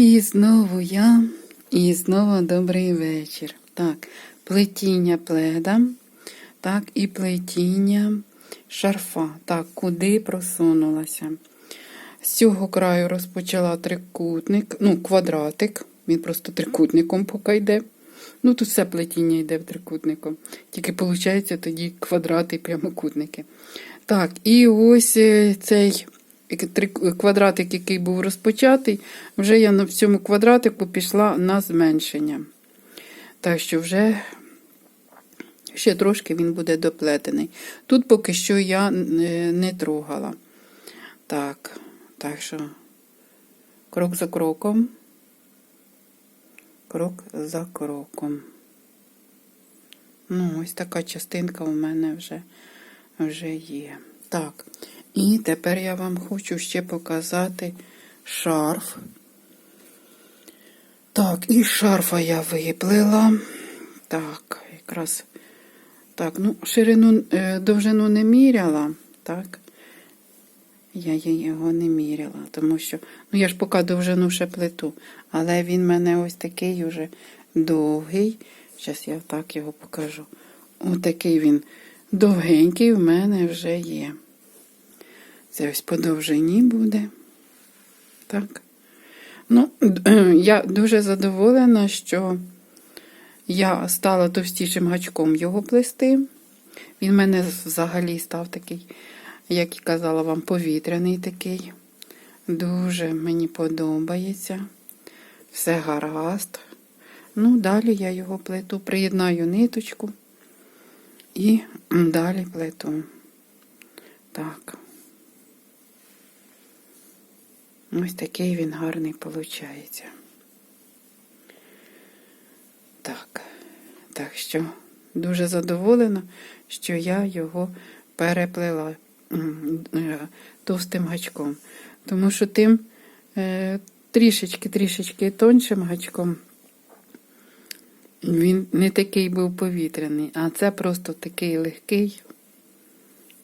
І знову я, і знову добрий вечір. Так, плетіння пледа, так, і плетіння шарфа. Так, куди просунулася. З цього краю розпочала трикутник, ну, квадратик. Він просто трикутником поки йде. Ну, тут все плетіння йде в трикутником. Тільки виходить тоді квадрати і прямокутники. Так, і ось е, цей квадратик, який був розпочатий, вже я на цьому квадратику пішла на зменшення. Так що вже ще трошки він буде доплетений. Тут поки що я е, не трогала. Так, так що крок за кроком. Крок за кроком. Ну, ось така частинка у мене вже, вже є. Так, і тепер я вам хочу ще показати шарф. Так, і шарфа я виплила. Так, якраз. Так, ну, ширину, е, довжину не міряла, так. Я його не міряла, тому що, ну я ж поки довжину ще плету, але він в мене ось такий уже довгий. Зараз я так його покажу. Ось такий він довгенький в мене вже є. Це ось по довжині буде. Так. Ну, я дуже задоволена, що я стала товстішим гачком його плести. Він в мене взагалі став такий, як і казала вам, повітряний такий. Дуже мені подобається. Все гаразд. Ну, далі я його плету, приєднаю ниточку і далі плету. Так. Ось такий він гарний виходить. Так, так що дуже задоволена, що я його переплела е, товстим гачком. Тому що тим трішечки-трішечки тоншим гачком він не такий був повітряний, а це просто такий легкий,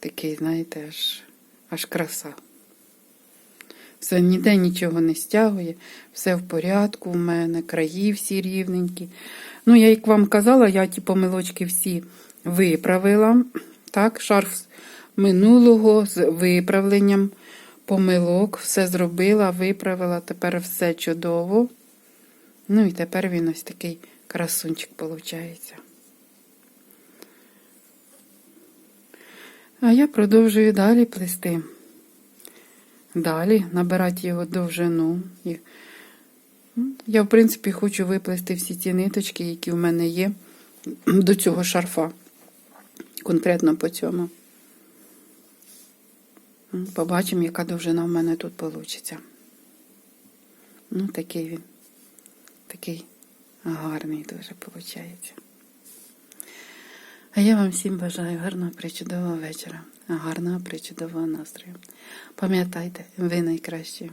такий, знаєте, аж, аж краса. Все ніде нічого не стягує, все в порядку в мене, краї всі рівненькі. Ну, я як вам казала, я ті помилочки всі виправила. Так, шарф минулого з виправленням помилок, все зробила, виправила, тепер все чудово. Ну і тепер він ось такий красунчик виходить. А я продовжую далі плести. Далі набирати його довжину. Ну, Я, в принципі, хочу виплести всі ці ниточки, які в мене є до цього шарфа. Конкретно по цьому. Ну, Побачимо, яка довжина в мене тут вийде. Ну, такий він. Такий гарний дуже виходить. А я вам всім бажаю гарного причудового вечора, гарного причудового настрою. Пам'ятайте, ви найкращі.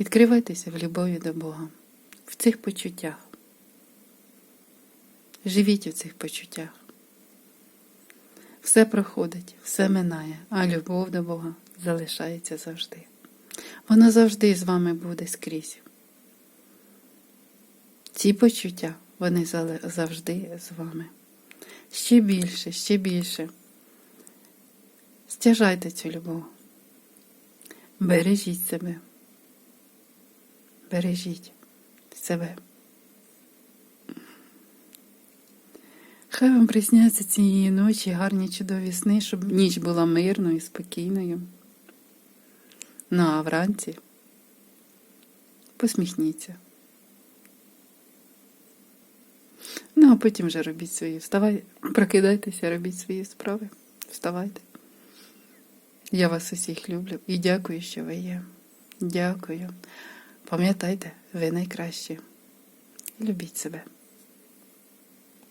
Відкривайтеся в любові до Бога, в цих почуттях. Живіть у цих почуттях. Все проходить, все минає, а любов до Бога залишається завжди. Вона завжди з вами буде скрізь. Ці почуття, вони завжди з вами. Ще більше, ще більше. Стяжайте цю любов. Бережіть себе. Бережіть себе. Хай вам присняться цієї ночі гарні чудові сни, щоб ніч була мирною і спокійною. Ну а вранці посміхніться. Ну, а потім вже робіть свої. Вставай, прокидайтеся, робіть свої справи. Вставайте. Я вас усіх люблю і дякую, що ви є. Дякую. Пам'ятайте, ви найкращі. Любіть себе.